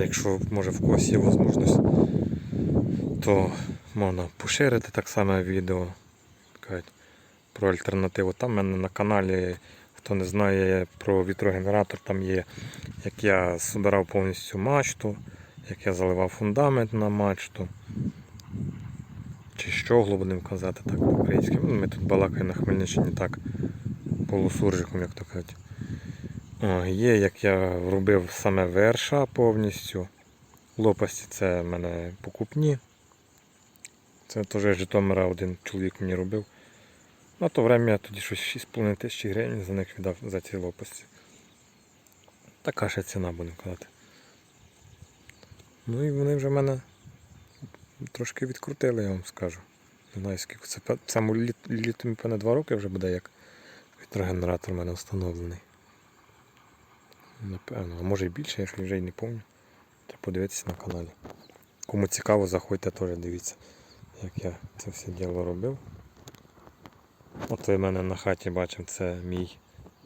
якщо може в когось є можливість, то можна поширити так само відео про альтернативу. Там в мене на каналі, хто не знає про вітрогенератор, там є, як я збирав повністю мачту, як я заливав фундамент на мачту. Чи щоглу будемо казати так по-українськи. Ну, Ми тут балакаємо на Хмельниччині так полусуржиком, як то кажуть. Є, як я робив саме верша повністю. Лопасті це в мене покупні. Це теж Житомира один чоловік мені робив. На то время я тоді щось 6,5 тисячі гривень за них віддав за ці лопасті. Така ще ціна, будемо казати. Ну і вони вже мене трошки відкрутили, я вам скажу. Не знаю, скільки це саме літ, літом, певне, 2 роки вже буде, як вітрогенератор у мене встановлений. Напевно, а може і більше, я вже й не пам'ятаю. Треба подивитися на каналі. Кому цікаво, заходьте теж дивіться, як я це все діло робив. От ви мене на хаті бачимо, це мій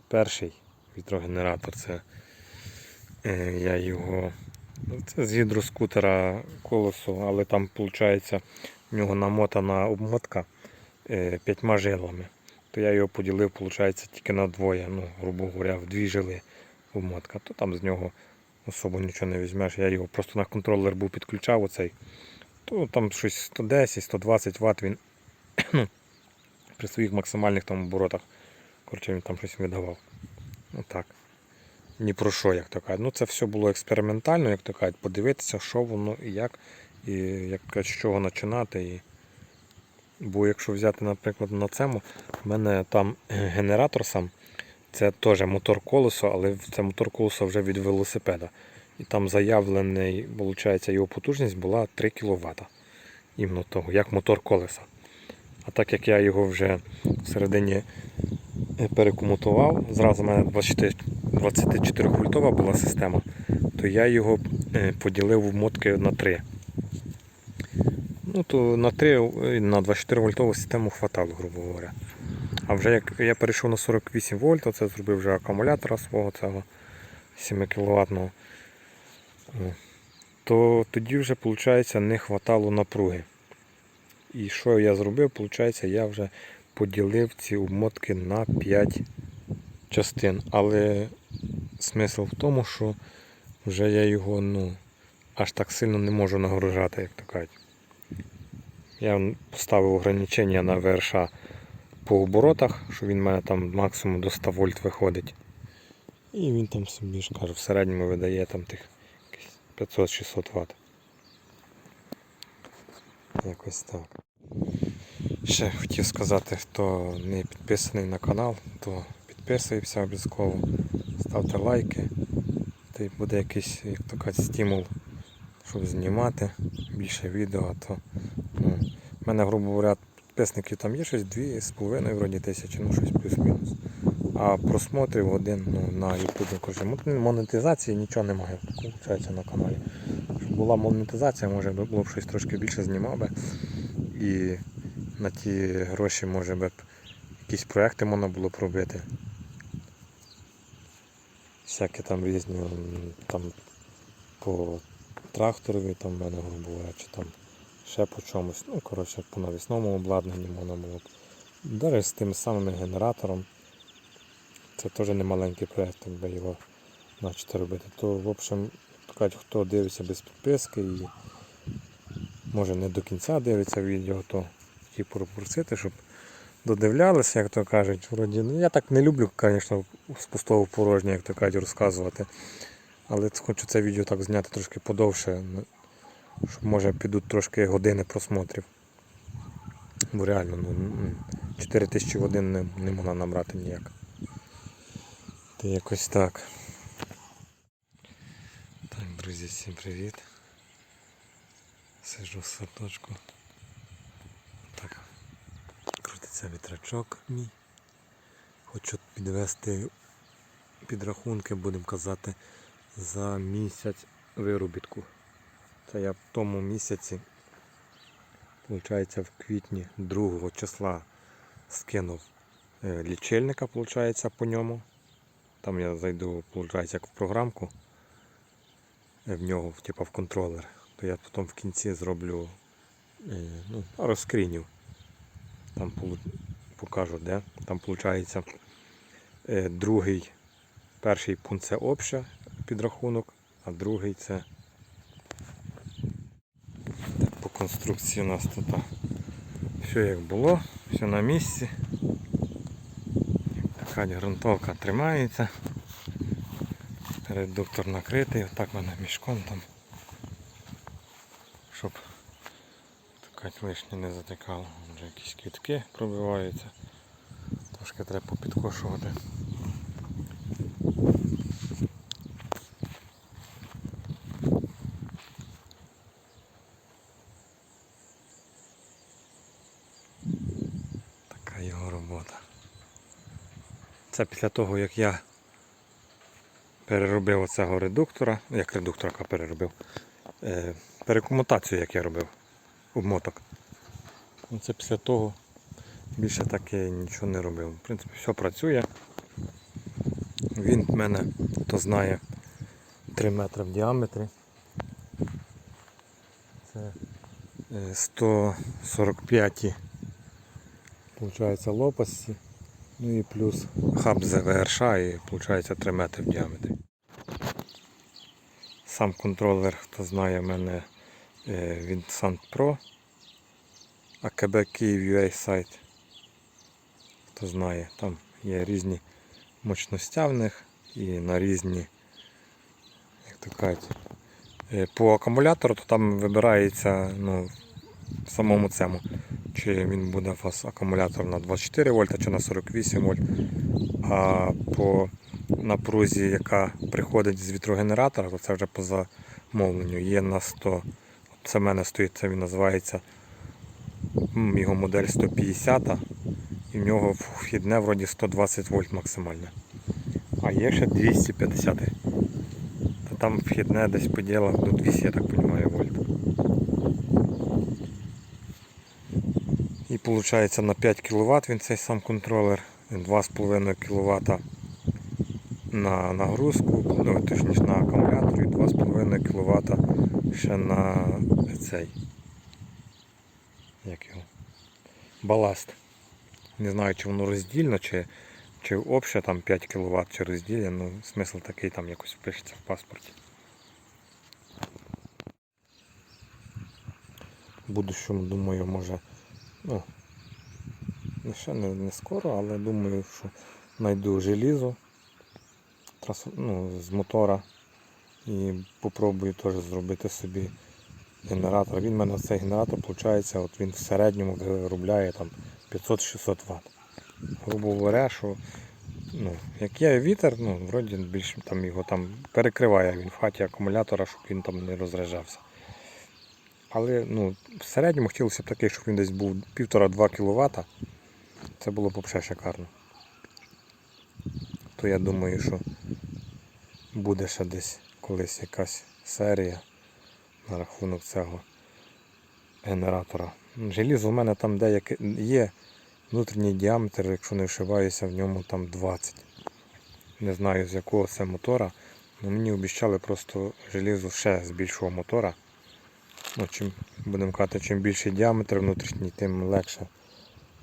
перший вітрогенератор. Це е, я його. ну, Це з гідроскутера колесо, але там виходить в нього намотана обмотка е, п'ятьма жилами. То я його поділив, виходить, тільки на двоє, ну, грубо говоря, в дві жили обмотка. То там з нього особо нічого не візьмеш. Я його просто на контролер був підключав оцей. То там щось 110-120 Вт він при своїх максимальних там оборотах. Коротше, він там щось видавав. Ну так. Ні про що, як то кажуть. Ну це все було експериментально, як то кажуть, подивитися, що воно і як, і як з чого починати. І... Бо якщо взяти, наприклад, на цьому, в мене там генератор сам, це теж мотор колесо, але це мотор колесо вже від велосипеда. І там заявлений, виходить, його потужність була 3 кВт. Іменно того, як мотор колеса. А так як я його вже всередині е, перекомутував, зразу в мене 24, 24 вольтова була система, то я його е, поділив в мотки на 3. Ну, то на 3, е, на 24 вольтову систему хватало, грубо говоря. А вже як я перейшов на 48 вольт, це зробив вже акумулятора свого цього 7 кВт, то тоді вже, виходить, не хватало напруги. І що я зробив? Получається, я вже поділив ці обмотки на 5 частин. Але смисл в тому, що вже я його ну, аж так сильно не можу нагружати, як то кажуть. Я поставив ограничення на ВРШ по оборотах, що він в мене там максимум до 100 вольт виходить. І він там собі ж каже, в середньому видає там тих 500-600 Вт. Якось так. Ще хотів сказати, хто не підписаний на канал, то підписуємося обов'язково, ставте лайки. Та й буде якийсь, як то кажуть, стимул, щоб знімати більше відео. То, ну, в мене, грубо говоря, підписників там є щось 2,5 вроді тисячі, ну щось плюс-мінус. А просмотрів один ну, на YouTube, коротше, монетизації нічого немає, виходить, на каналі. Щоб була монетизація, може було б щось трошки більше знімав би. І на ті гроші, може би, якісь проекти можна було б робити. Всякі там різні там по тракторові, там мене, грубо чи там ще по чомусь. Ну, коротше, по навісному обладнанні можна було б. Навіть з тим самим генератором. Це теж не маленький проєкт, якби його почати робити. То, в общем, хто дивиться без підписки і може не до кінця дивиться відео, то хотів попросити, щоб додивлялися, як то кажуть. Вроді, ну, я так не люблю, звісно, з пустого в порожнє, як то кажуть, розказувати. Але хочу це відео так зняти трошки подовше, щоб може підуть трошки години просмотрів. Бо реально, ну, 4 тисячі годин не, не можна набрати ніяк. Та якось так. Так, друзі, всім привіт. Сижу в садочку. Так. Крутиться вітрачок мій. Хочу підвести підрахунки, будемо казати, за місяць виробітку. Це я в тому місяці, виходить, в квітні 2 числа скинув е, лічильника, виходить, по ньому. Там я зайду, виходить, як в програмку. в нього, типу, в контролер. То я потім в кінці зроблю е, ну, пару скрінів. Там покажу, де. Там виходить е, другий, перший пункт це обща підрахунок, а другий це так, по конструкції у нас тут все як було, все на місці. Така ґрунтовка тримається. Редуктор накритий, отак мене мішком там. Щоб така лишнє не затикало. Вже якісь квітки пробиваються. Трошки треба попідкошувати. Така його робота. Це після того, як я переробив оцього редуктора, як редуктора переробив, е, перекомутацію, як я робив, обмоток. Ну, Це після того більше так я нічого не робив. В принципі, все працює. Він в мене, хто знає, 3 метри в діаметрі. Це е, 145 Получається лопасті. Ну і плюс хаб ЗВРШ і виходить 3 метри в діаметрі. Сам контролер, хто знає, мене е, від SandPro. АКБ Київ UA сайт. Хто знає, там є різні мощностя в них і на різні, як то кажуть, е, по акумулятору, то там вибирається ну, в самому цьому. Чи він буде у вас акумулятор на 24 вольта чи на 48 вольт. А по напрузі, яка приходить з вітрогенератора, то це вже по замовленню, є на 100. Це в мене стоїть, це він називається його модель 150, і в нього вхідне вроді 120 вольт максимальне. А є ще 250. Та там вхідне десь по ділах до 200, я так розумію, вольт. І виходить на 5 кВт він цей сам контролер, 2,5 кВт на нагрузку, ну, точніше на акумулятор і 2,5 кВт ще на цей. Як його? Баласт. Не знаю, чи воно роздільно, чи, чи обще там 5 кВт, чи роздільно, ну смисл такий там якось пишеться в паспорті. В будущому, думаю, може, ну, ще не, не скоро, але думаю, що знайду желізо ну, з мотора і попробую теж зробити собі генератор. Він в мене цей генератор, виходить, от він в середньому виробляє там 500-600 Вт. Грубо говоря, що ну, як є вітер, ну, вроді більш там його там перекриває він в хаті акумулятора, щоб він там не розряджався. Але ну, в середньому хотілося б такий, щоб він десь був 1,5-2 кВт. Це було б взагалі шикарно. То я думаю, що буде ще десь колись якась серія на рахунок цього генератора. Желізо в мене там деяке є. Внутрішній діаметр, якщо не вшиваюся, в ньому там 20. Не знаю з якого це мотора. але мені обіцяли просто желізо ще з більшого мотора. Ну, чим, будемо казати, чим більший діаметр внутрішній, тим легше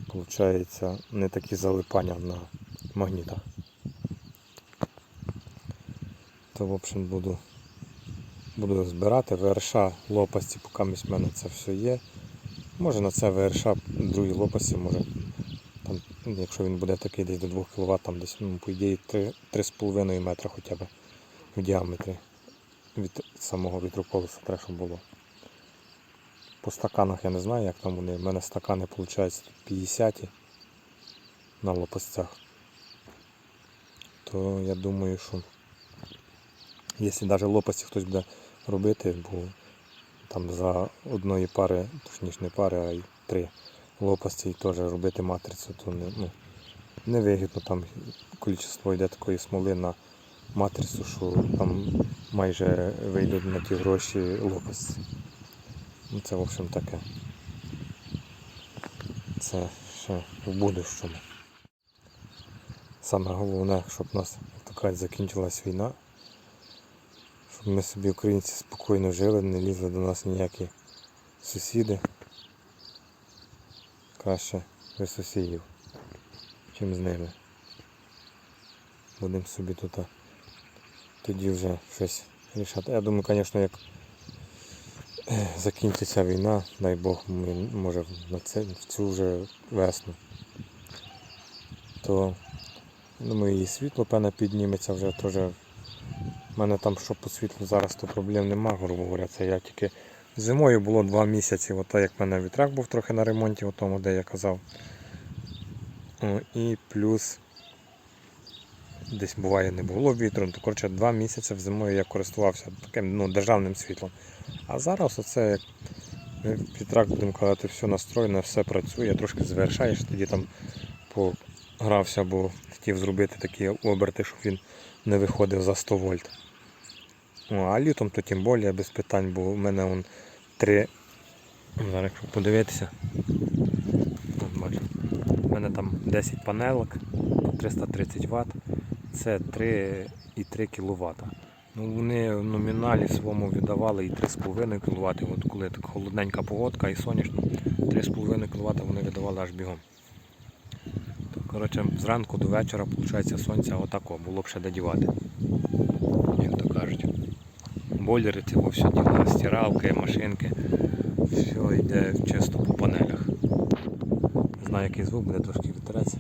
Получається не такі залипання на магнітах. То в общем буду, буду збирати ВРШ лопасті, поки в мене це все є. Може на це ВРШ другій лопасті, може там, якщо він буде такий десь до 2 кВт, там десь, ну, по ідеї 3 3,5 метра хоча б в діаметрі від самого вітроколеса треба, було. По стаканах я не знаю, як там вони. У мене стакани виходить 50 на лопастях. То я думаю, що якщо навіть лопасті хтось буде робити, бо там за одної пари, точніше не пари, а й три лопасті теж робити матрицю, то не, ну, не вигідно там кількість йде такої смоли на матрицю, що там майже вийдуть на ті гроші лопасті. Ну це в общем таке. Це ще в будущому. Саме головне, щоб у нас то закінчилась війна. Щоб Ми собі українці спокійно жили, не лізли до нас ніякі сусіди. Краще без сусідів, чим з ними. Будемо собі тут тоді вже щось рішати. Я думаю, звісно, як закінчиться війна, дай Бог, може на це, в цю вже весну, то думаю, і світло певне підніметься вже теж. У мене там, що по світлу зараз, то проблем нема, грубо говоря. Це я тільки зимою було два місяці, ото як в мене вітрак був трохи на ремонті, у тому, де я казав. І плюс десь буває не було вітру, ну, то коротше два місяці в зимою я користувався таким ну, державним світлом. А зараз оце як вітрак, будемо казати, все настроєно, все працює, трошки завершаєш, тоді там погрався, бо хотів зробити такі оберти, щоб він не виходив за 100 вольт. О, а літом то тим більше без питань, бо в мене он три. Зараз якщо подивитися. Бачу. У мене там 10 панелок, 330 Вт. Це 3,3 кВт. Ну, вони в номіналі своєму віддавали і 3,5 кВт. От коли так холодненька погодка і сонячно, 3,5 кВт вони видавали аж бігом. То, коротше, зранку до вечора, виходить, сонця отако, було б ще де дівати. Як то кажуть. Бойлери, цього все діла, стиралки, машинки. Все йде чисто по панелях. Не знаю, який звук буде трошки вітерець.